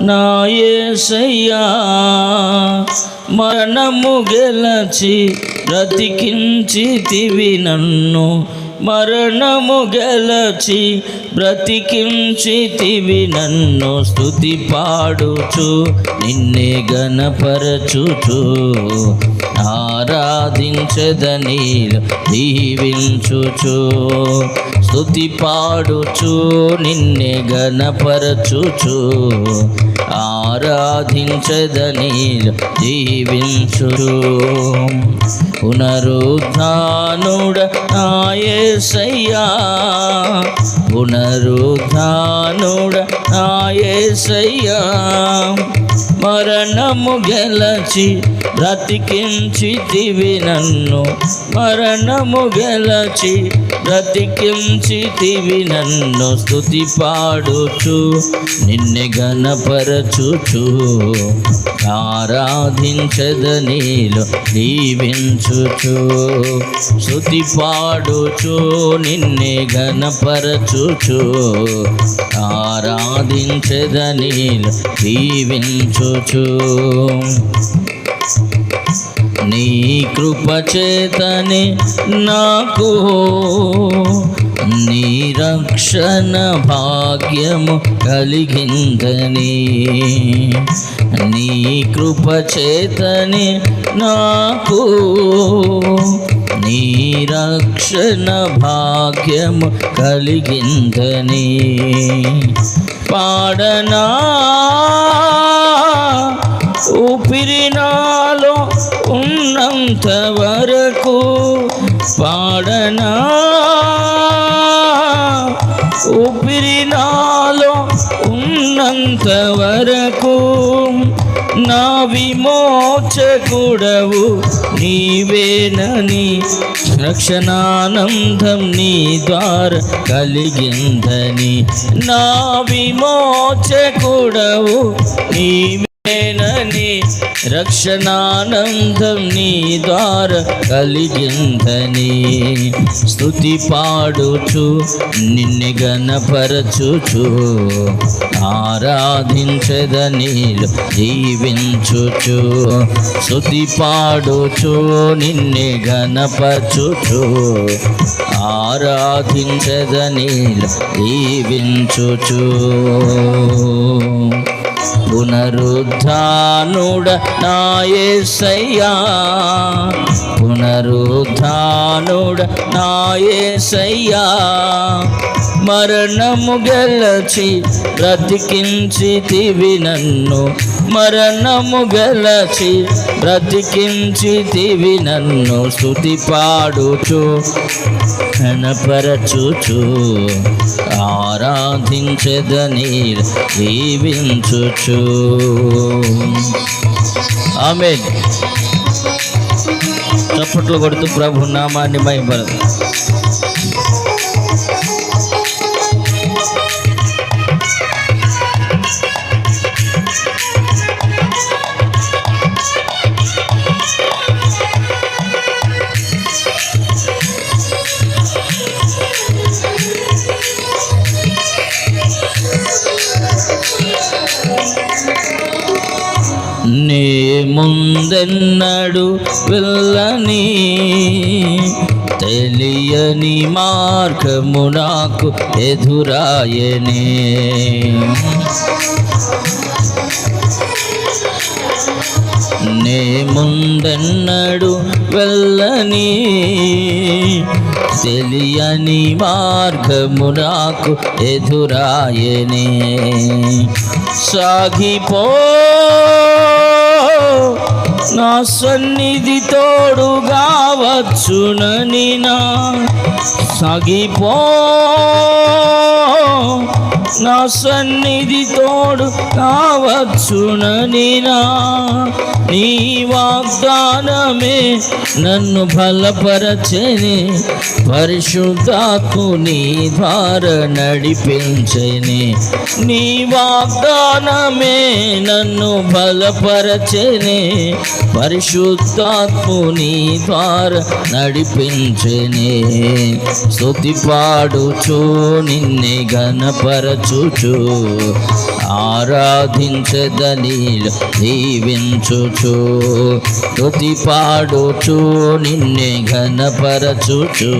నాయసయ్యా మరణము గెలచి బ్రతికించితివి నన్ను. మరణము గెలచి బ్రతికించితివి నన్ను స్థుతి పాడుచు నిన్నే గణపరచుచు ఆరాధించదని దీవించుచు స్థుతి పాడుచు నిన్నే గణపరచుచు ఆరాధించదని దీవించుచు. పునరుద్ధానుడ నాయసయ్యా పునరుద్ధానుడ నాయసయ్యా మరణము గెలచి బ్రతికించితివి నన్ను. మరణము గెలచి బ్రతికించితివి నన్ను. స్థుతి పాడుచు నిన్నే గణపరచుచు ఆరాధించదనీలో దీవించుచు. స్థుతి పాడుచు నిన్నే గణపరచుచు ఆరాధించదని దీవించుచు. నీ కృపచేతని నాకు నీ రక్షణ భాగ్యము కలిగిందని. నీ కృపచేతని నాకు నీ రక్షణ భాగ్యము కలిగిందని. పాడనా ఊపిరి నాలో ఉన్నంత వరకు పాడనా? ఊపిరి నాలో ఉన్నంత వరకు నా విమోచకుడవు నీవేనని రక్షణానందం నీ ద్వార కలిగిందని నా విమోచకుడవు నేనని రక్షణానందం నీ ద్వార కలిగిందని స్థుతి పాడుచు నిన్ను గణపరచుచు ఆరాధించదనీలు జీవించుచు. స్థుతి పాడుచు నిన్ను గణపరచుచు ఆరాధించదనీలు జీవించుచు. పునరుద్ధానుడ నాయసయ్యా. పునరుద్ధానుడ నాయసయ్యా. మరణము గెలచి బ్రతికించితివి నన్ను. మరణము గెలచి బ్రతికించితివి నన్ను స్థుతి పాడుచు కనపరచుచు ఆరాధించదని జీవించుచు ఆమె చప్పట్లు కొడుతూ ప్రభు నామాన్ని మహిమపరదు నే ముందెన్నడు వెళ్ళని తెలియని మార్గము నాకు ఎదురాయనే. నే ముందెన్నడు వెళ్ళని తెలియని మార్గము నాకు ఎదురాయనే. సాగిపో నా సన్నిధి తోడుగా వచ్చునని నా సాగిపో. నా సన్నిధి తోడు కావచ్చునని నా నీ వాగ్దానమే నన్ను బలపరచని. పరిశుద్ధాత్ముని ద్వారా నడిపించని. నీ వాగ్దానమే నన్ను బలపరచని. పరిశుద్ధాత్ముని ద్వారా నడిపించనే. స్తుతి పాడుచు నిన్నే గణపరచుచు ఆరాధించదని దీవించుచు. స్థుతి పాడుచు నిన్నే ఘనపరచుచు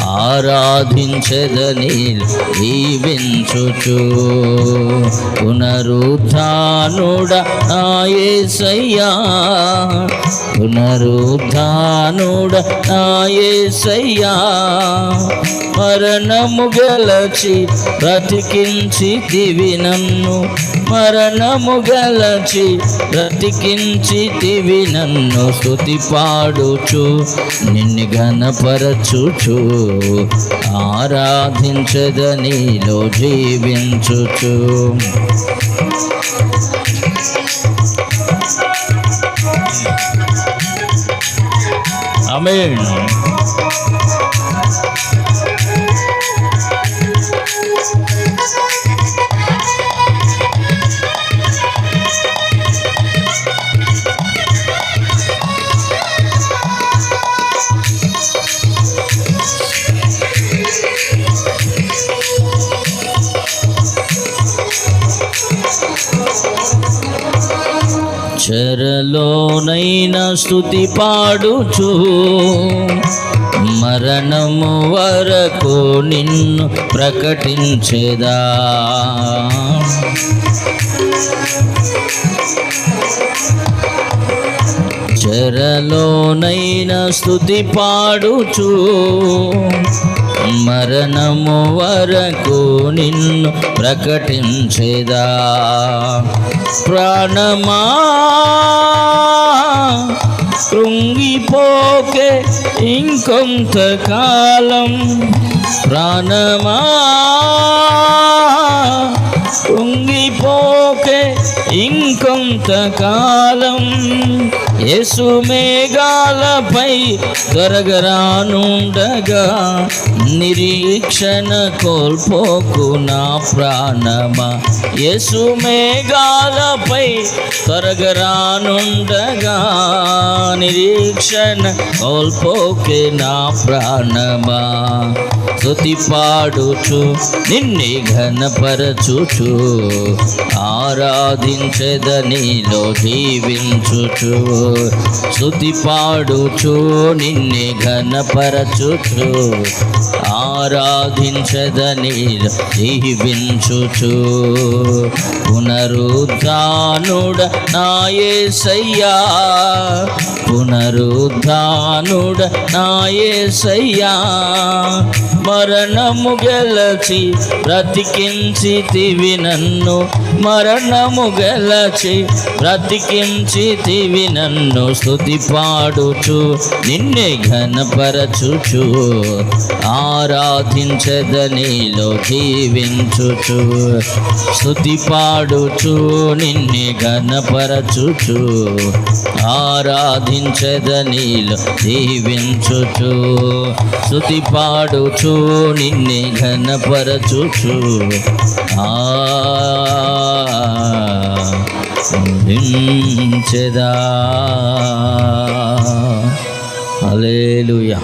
ఆరాధించదని దీవించుచు. పునరుద్ధానుడ నాయసయ్యా పునరుద్ధానుడ నాయసయ్యా మరణము గెలచి బ్రతికించి దివి నన్ను మరణము గెలచి బ్రతికించి దివి నన్ను స్థుతి పాడుచు నిన్ను గణపరచుచు ఆరాధించదనిలో జీవించుచు. Amém. చెరలోనైనా స్థుతి పాడుచు. మరణము వరకు నిన్ను ప్రకటించేదా. చెరలోనైన స్థుతి పాడుచు. మరణము వరకు నిన్ను ప్రకటించేదా? ప్రాణమా? కృంగిపోకే ఇంకొంతకాలం. ప్రాణమా? కృంగిపోకే ఇంకొంతకాలం యేసు మేఘాలపై దొరగరానుండగా నిరీక్షణ కోల్పోకు నా ప్రాణమా. యేసు మేఘాలపై త్వరగరానుండగా నిరీక్షణ కోల్పోకే నా ప్రాణమా. స్తుతి పాడుచు నిన్నే ఘనపరచుచు ఆరాధి ఆరాధించదనిలో జీవించుచు. స్తుతి పాడుచు నిన్నే ఘనపరచుచు. ఆరాధించదనిలో జీవించుచు. పునరుద్ధానుడ నాయసయ్యా. పునరుద్ధానుడ నాయసయ్యా. మరణము గెలచి బ్రతికించితివి నన్ను. మరణము వెలచి బ్రతికించితివి నన్ను స్థుతి పాడుచు నిన్నే ఘనపరచుచు ఆరాధించదనిలో జీవించుచు. స్థుతి పాడుచు నిన్నే ఘనపరచుచు ఆరాధించదనిలో జీవించుచు. స్థుతి పాడుచు నిన్నే ఘనపరచుచు. ఆడించెదా అలేలుయా